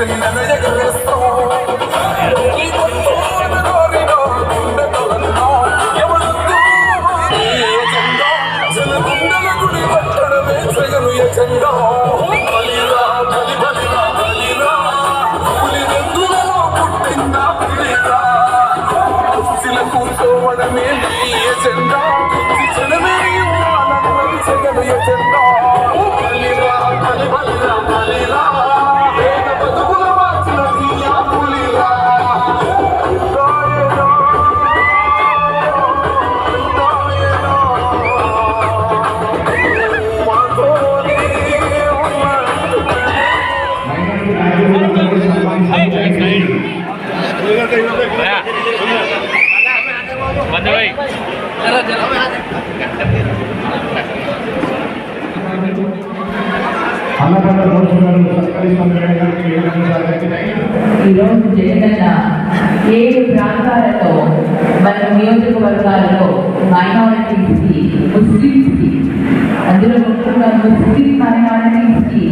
Soy una media ఈరోజు జగనన్న ఏడు ప్రాంతాలతో మన నియోజకవర్గాల్లో మైనారిటీస్కి ముస్లిమ్స్కి అందులో ముఖ్యంగా ముస్లిం మైనారిటీస్కి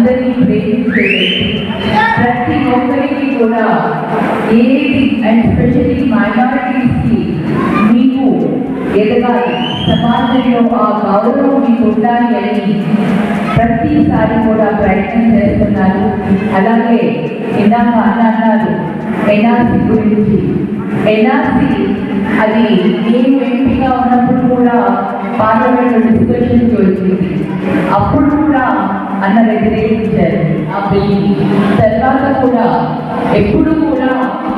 అందరినీ ప్రేమించే ప్రతి ఒక్కరికి కూడా ఏది అండ్ స్పెషలీ మైనారిటీస్కి మీకు ఎదగాలి సమాజంలో ఆ గౌరవం మీకు ఉండాలి అని ప్రతిసారి కూడా ప్రయత్నం చేస్తున్నారు. అలాగే ఇందాక అన్న అన్నారు ఎన్ఆర్సీ గురించి. ఎన్ఆర్సీ అది నేను ఎంపీగా ఉన్నప్పుడు కూడా పార్లమెంట్లో డిస్కషన్కి వచ్చింది. అప్పుడు కూడా అన్న వ్యతిరేకించారు ఆ బిల్ని తర్వాత కూడా ఎప్పుడు కూడా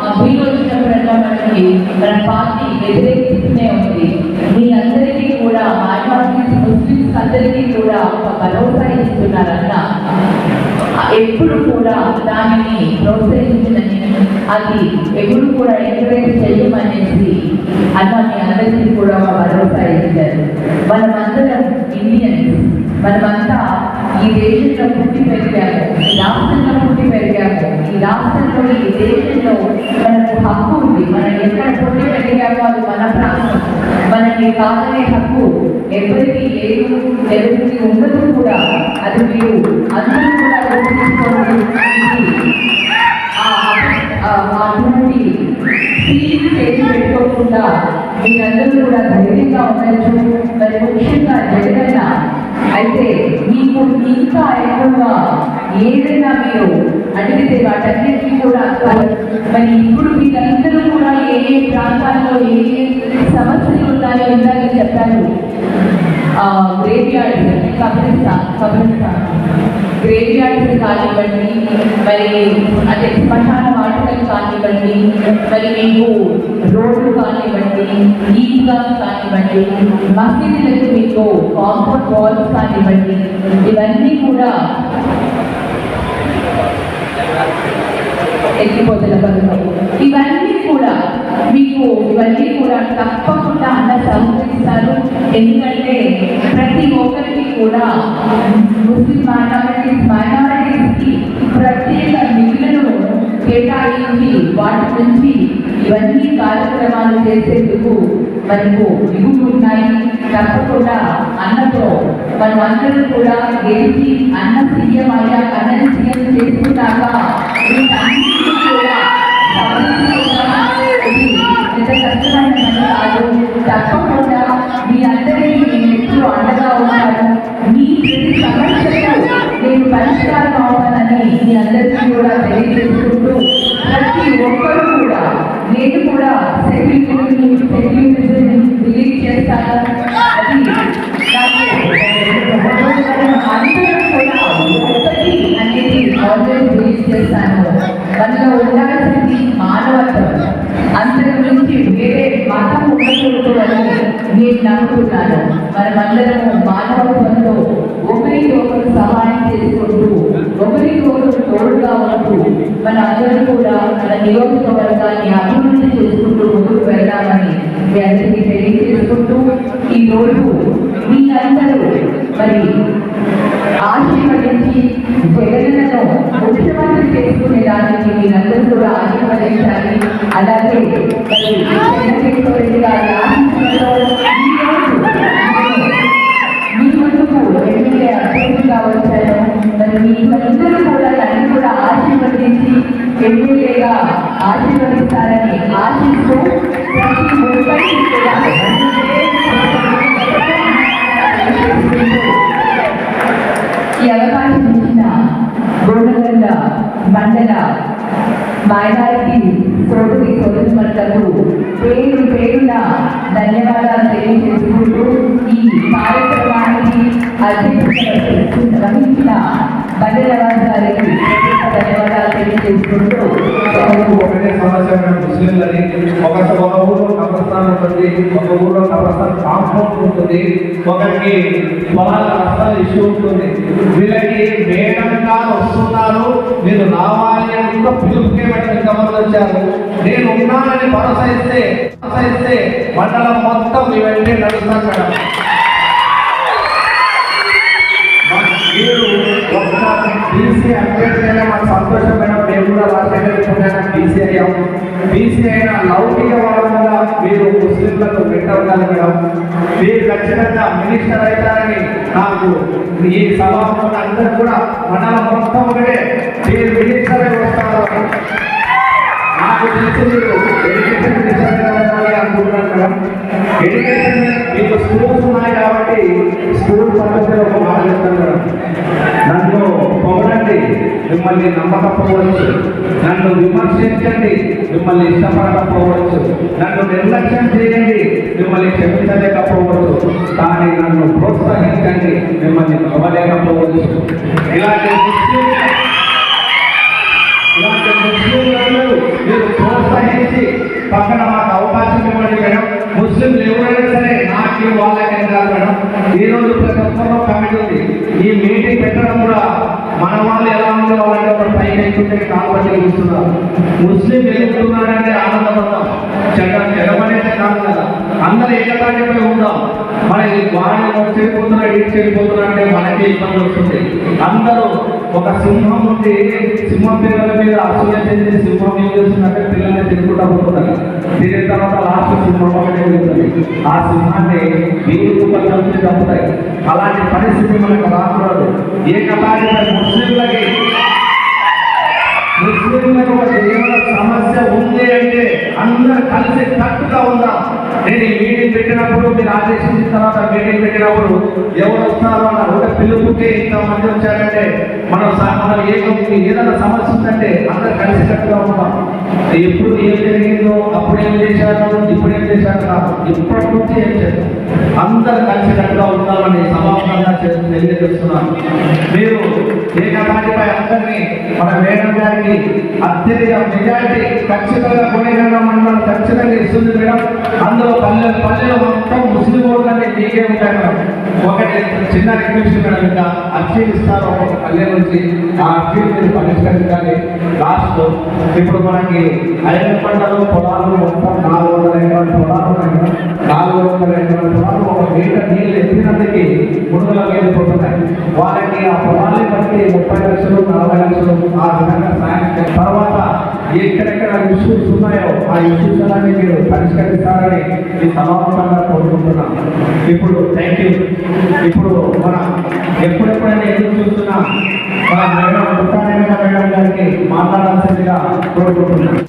ఆ బిల్ వచ్చినప్పుడల్లా మనకి మన పార్టీ వ్యతిరేకిస్తూనే ఉంది. మీ అందరికీ కూడా మైనారిటీస్ ముస్లిమ్స్ అందరికీ కూడా ఒక భరోసా ఇస్తున్నారన్న. ఎప్పుడు కూడా దానిని ప్రోత్సహించదని అది ఎప్పుడు కూడా ఎంకరేజ్ చేయమనేసి అన్న మీ అందరికీ కూడా ఒక భరోసా ఇచ్చారు. మనమందరం ఇండియన్స్ మనమంతా ఈ దేశంలో పుట్టి పెరిగాము ఈ రాష్ట్రంలో పుట్టి పెరిగాము ఈ రాష్ట్రంలో ఈ దేశంలో మనకు హక్కు ఉంది. మనం ఎక్కడ పుట్టి పెరిగామో అది మన ప్రాంతం. మనకి కాదనే హక్కు ఎవరికి లేదు ఎవరికి ఉండదు కూడా. అది మీరు అందరూ కూడా గుర్తుంచుకోండి. అటువంటి ఫీల్ చేసి పెట్టుకోకుండా మీరందరూ కూడా ధైర్యంగా ఉండొచ్చు. మరి ముఖ్యంగా జగనన్న అయితే మీకు ఇంకా ఎక్కువగా ఏదైనా మీరు అడిగితే వాటన్నిటికీ కూడా మరి ఇప్పుడు మీరందరూ కూడా ఏ ఏ ప్రాంతాల్లో ఏ ఏ సమస్యలు ఉన్నాయో ఇందాక చెప్పారు. గ్రేవ్ యార్డ్స్ కబ్రిస్తాన్ కబ్రిస్తాన్ గ్రేవ్ యార్డ్స్ కానివ్వండి మరి అదే శ్మశాన వాటికలు కానివ్వండి మరి మీకు రోడ్లు కానివ్వండి ఈద్గా కానివ్వండి మసీదులకు మీకు కాంపౌండ్ వాల్స్ కానివ్వండి ఇవన్నీ కూడా ఎత్తిపోతల పథకం ఇవన్నీ కూడా మీకు ఇవన్నీ కూడా తప్పకుండా అన్న సహకరిస్తారు ఎందుకంటే ప్రతి ఒక్కరికి కూడా ముస్లిం మైనారిటీస్ మైనారిటీస్కి ప్రత్యేక నిధులను కేటాయించి వాటి నుంచి ఇవన్నీ కార్యక్రమాలు చేసేందుకు మనకు నిధులు ఉన్నాయి తప్పకుండా అన్నతో మనం అందరూ కూడా గెలిచి అన్న సీఎం అయ్యాక అన్నని సీఎం చేసుకున్నాక కూడా తప్పకుండా మీ అందరికీ నేను ఎప్పుడు అండగా ఉంటాను మీ ప్రతి సమస్యకు నేను పరిష్కారం అవ్వాలని మీ అందరికీ కూడా తెలియజేసుకుంటూ ప్రతి ఒక్కరు కూడా నేను కూడా సెక్యూరిటీ సెక్యూరిటీ రిలీజ్ చేస్తాను. అది నాకు అందరూ ఆల్వేస్ చేస్తాను. మనలో ఉండాల్సింది మానవత్వం. అందరి గురించి వేరే మతం ఉండకూడదు అని నేను నమ్ముతున్నాను మనమందరము మానవత్వంతో ఒకరికి ఒకరు సహాయం చేసుకుంటూ ఒకరికి ఒకరు తోడుగా ఉంటూ మన అందరూ కూడా మన నియోజకవర్గాన్ని అభివృద్ధి చేసుకుంటూ ముందుకు వెళ్దామని మీ అందరికీ తెలియజేసుకుంటూ ఈ రోజు మీరందరూ మరి ఆశీర్వదించి జగన్ను ముఖ్యమంత్రి చేసుకునే దానికి మీరందరూ కూడా ఆశీర్వదించాలి అలాగే ఆశీర్వదించి ఆశీర్వదిస్తారని ఆశిస్తూ ప్రతి ఒక్కరికి కూడా ఈ అవకాశం ఇచ్చిన గోడగల్ల మండల మైనారిటీ సోదరి సోదరులకు పేరు పేరున ధన్యవాదాలు తెలియజేసుకుంటూ ఈ కార్యక్రమానికి అధ్యక్షత వహించిన బండలవాస్ ధన్యవాదాలు ఒకటే సమస్య ముస్లింలని ఒక ఒక ఊళ్ళో కబ్రస్థాన్ ఉంటుంది ఒక ఊళ్ళో కబ్రస్థాన్ కాంపౌండ్ ఉంటుంది ఒకరికి పొలాల రస్తాల ఇష్యూ ఉంటుంది వీళ్ళకి వేగంగా వస్తున్నారు మీరు రావాలి అని కూడా పిలుపుకే మేడం ఇంతమంది వచ్చారు నేను ఉన్నానని భరోసా ఇస్తే భరోసా ఇస్తే మండలం మొత్తం మీ వెంటనే నడుస్తాను మేడం మీరు బీసీ అభ్యర్థి చేయడం మన సంతోషం మేడం. మేము కూడా రాజశేఖర బీసీ అయ్యాం. బీసీ అయిన లౌకిక వాళ్ళ మీరు ముస్లింలకు పెట్ట ఉండాలి మేడం. మీరు ఖచ్చితంగా మినిస్టర్ అవుతారని నాకు ఈ సభలో అందరూ కూడా మండలం మొత్తం ఒకటే. మీరు మినిస్టర్ అయి వస్తారు. నాకు తెలిసి మీరు ఎడ్యుకేషన్ మినిస్టర్ అవ్వాలి అనుకుంటున్నాను మేడం. ఎడ్యుకేషన్ మీకు స్కూల్స్ ఉన్నాయి కాబట్టి స్కూల్ పద్ధతిలో ఒక మాట చెప్తాను మేడం. మిమ్మల్ని నమ్మకపోవచ్చు. నన్ను విమర్శించండి. మిమ్మల్ని ఇష్టపడకపోవచ్చు నన్ను నిర్లక్ష్యం చేయండి. మిమ్మల్ని క్షమించలేకపోవచ్చు. కానీ నన్ను ప్రోత్సహించండి. మిమ్మల్ని నమ్మలేకపోవచ్చు. ఇలాంటి ఇలాంటి ముస్లింలందరూ మీరు ప్రోత్సహించి పక్కన మాకు అవకాశం ఇవ్వండి మేడం. ముస్లింలు ఎవరైనా సరే నాకు వాళ్ళకి కాదు మేడం ఈ రోజు ప్రతి ఒక్కరిలో కమిటీ ఉంది. ఈ మీటింగ్ పెట్టడం కూడా మన వాళ్ళు ఎలా ఉందో వాళ్ళంటే ఒక పైన ఎక్కుంటే కాబట్టి చూస్తున్నారు. ముస్లిం ఎదుగుతున్నారంటే ఆనందపడతాం చెడ్డ జగమనేది కాదు కదా. అందరూ ఏకతాటిపై ఉందాం మరి వాడు చెడిపోతున్నాడు ఇటు చెడిపోతున్నాడు అంటే మనకి ఇబ్బంది వస్తుంది. అందరూ ఒక సింహం నుండి సింహం పిల్లల మీద అసూయ చెంది సింహం ఏం చేస్తుందంటే పిల్లల్ని తినుకుంటా పోతున్నారు తిరిగిన తర్వాత లాస్ట్ సింహం ఒకటే వెళ్తుంది ఆ సింహాన్ని వీరు కుప్పలు చంపుతాయి. అలాంటి పరిస్థితి మనకు రాకూడదు. ఏకతాటిపై ముస్లింలకి ముస్లింలకు ఒక జీవన సమస్య ఉంది అంటే అందరూ కలిసి కట్టుగా ఉందాం. నేను ఈ మీటింగ్ పెట్టినప్పుడు మీరు ఆదేశించిన తర్వాత మీటింగ్ పెట్టినప్పుడు ఎవరు వస్తారో అన్న ఒక పిలుపుకే ఇంతమంది వచ్చారంటే మనం స- మనం ఏ ఏదైనా సమస్య ఉందంటే అందరు కలిసి కట్టుగా ఉంటాం ఎప్పుడు ఏం జరిగిందో అప్పుడు ఏం చేశారు ఇప్పుడు ఏం చేశారు కాదు ఇప్పటి నుంచి ఏం చేస్తాం అందరు కలిసి కట్టుగా ఉంటామని సమాపంగా తెలియజేస్తున్నాను. మీరు ఏకతాటిపై అందరినీ మన మేడం గారికి అత్యధిక మెజారిటీ ఖచ్చితంగా కొనేగల మండలం ఖచ్చితంగా ఇస్తుంది మేడం. అందులో పల్లె పల్లెలు మొత్తం ముస్లిం ఓట్లన్నీ మీకే ఉంటాయి మేడం. ఒకటి చిన్న రిక్వెస్ట్ మేడం ఇంకా అర్జీ ఇస్తారు ఒక పల్లె నుంచి. ఆ అర్జీ మీరు పరిష్కరించాలి. లాస్ట్ ఇప్పుడు మనకి ఐదు పంటలు పొలాలు మొత్తం నాలుగు వందల ఎకరాలు పొలాలు నాలుగు వెళ్ళిపోతున్నాయి వాళ్ళకి ఆ పొలాన్ని బట్టి ముప్పై లక్షలు నలభై లక్షలు ఆ విధంగా సాయం తర్వాత ఎక్కడెక్కడ ఇష్యూస్ ఉన్నాయో ఆ ఇష్యూస్ అన్ని మీరు పరిష్కరిస్తారని ఈ సమావేశంగా కోరుకుంటున్నాను. ఇప్పుడు థ్యాంక్ యూ ఇప్పుడు మన ఎప్పుడెప్పుడైనా ఎదురు చూస్తున్నా మన మేడం మేడం గారికి మాట్లాడాల్సిందిగా కోరుకుంటున్నాను.